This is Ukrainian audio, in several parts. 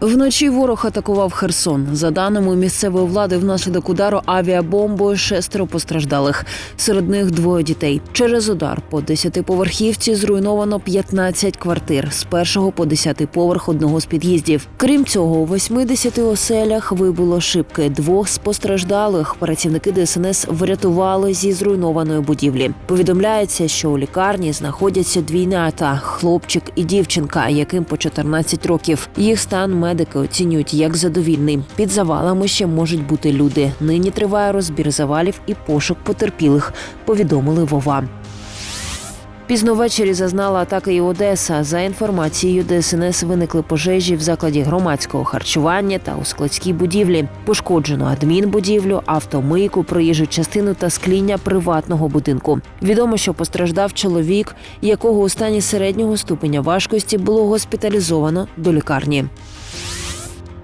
Вночі ворог атакував Херсон. За даними місцевої влади, внаслідок удару авіабомбою шестеро постраждалих. Серед них двоє дітей. Через удар по десятиповерхівці зруйновано 15 квартир з першого по десятий поверх одного з під'їздів. Крім цього, у 80 оселях вибуло шибки. Двох з постраждалих працівники ДСНС врятували зі зруйнованої будівлі. Повідомляється, що у лікарні знаходяться двійнята – хлопчик і дівчинка, яким по 14 років. Їх стан медики оцінюють як задовільний. Під завалами ще можуть бути люди. Нині триває розбір завалів і пошук потерпілих. Повідомили Вова. Пізно ввечері зазнала атаки і Одеса. За інформацією ДСНС виникли пожежі в закладі громадського харчування та у складській будівлі. Пошкоджено адмінбудівлю, автомийку, проїжджу частину та скління приватного будинку. Відомо, що постраждав чоловік, якого у стані середнього ступеня важкості було госпіталізовано до лікарні.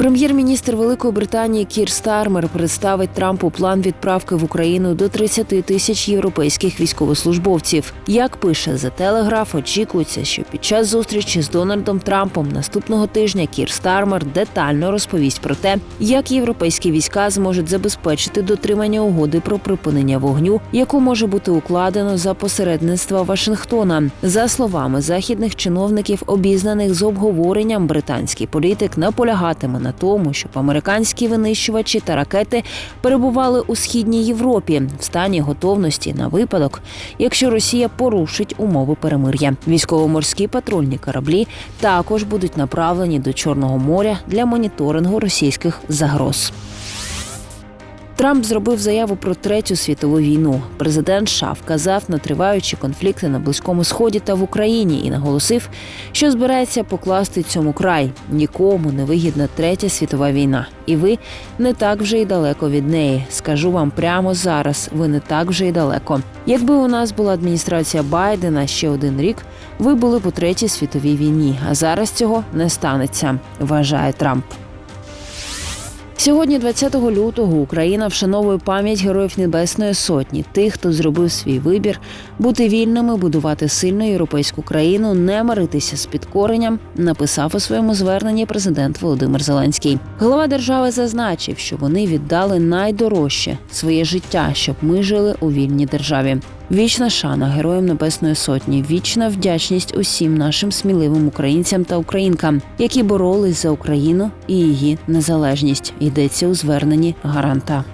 Прем'єр-міністр Великої Британії Кір Стармер представить Трампу план відправки в Україну до 30 тисяч європейських військовослужбовців. Як пише The Telegraph, очікується, що під час зустрічі з Дональдом Трампом наступного тижня Кір Стармер детально розповість про те, як європейські війська зможуть забезпечити дотримання угоди про припинення вогню, яку може бути укладено за посередництва Вашингтона. За словами західних чиновників, обізнаних з обговоренням, британський політик наполягатиме на тому, щоб американські винищувачі та ракети перебували у східній Європі в стані готовності на випадок, якщо Росія порушить умови перемир'я. Військово-морські патрульні кораблі також будуть направлені до Чорного моря для моніторингу російських загроз. Трамп зробив заяву про третю світову війну. Президент США вказав на триваючі конфлікти на близькому сході та в Україні і наголосив, що збирається покласти цьому край. Нікому не вигідна третя світова війна, і ви не так вже й далеко від неї. Скажу вам прямо зараз. Ви не так вже й далеко. Якби у нас була адміністрація Байдена ще один рік, ви були б у третій світовій війні. А зараз цього не станеться, вважає Трамп. Сьогодні, 20 лютого, Україна вшановує пам'ять героїв Небесної Сотні, тих, хто зробив свій вибір, бути вільними, будувати сильну європейську країну, не миритися з підкоренням. Написав у своєму зверненні президент Володимир Зеленський. Глава держави зазначив, що вони віддали найдорожче своє життя, щоб ми жили у вільній державі. Вічна шана героям Небесної Сотні, вічна вдячність усім нашим сміливим українцям та українкам, які боролись за Україну і її незалежність. Йдеться у зверненні гаранта.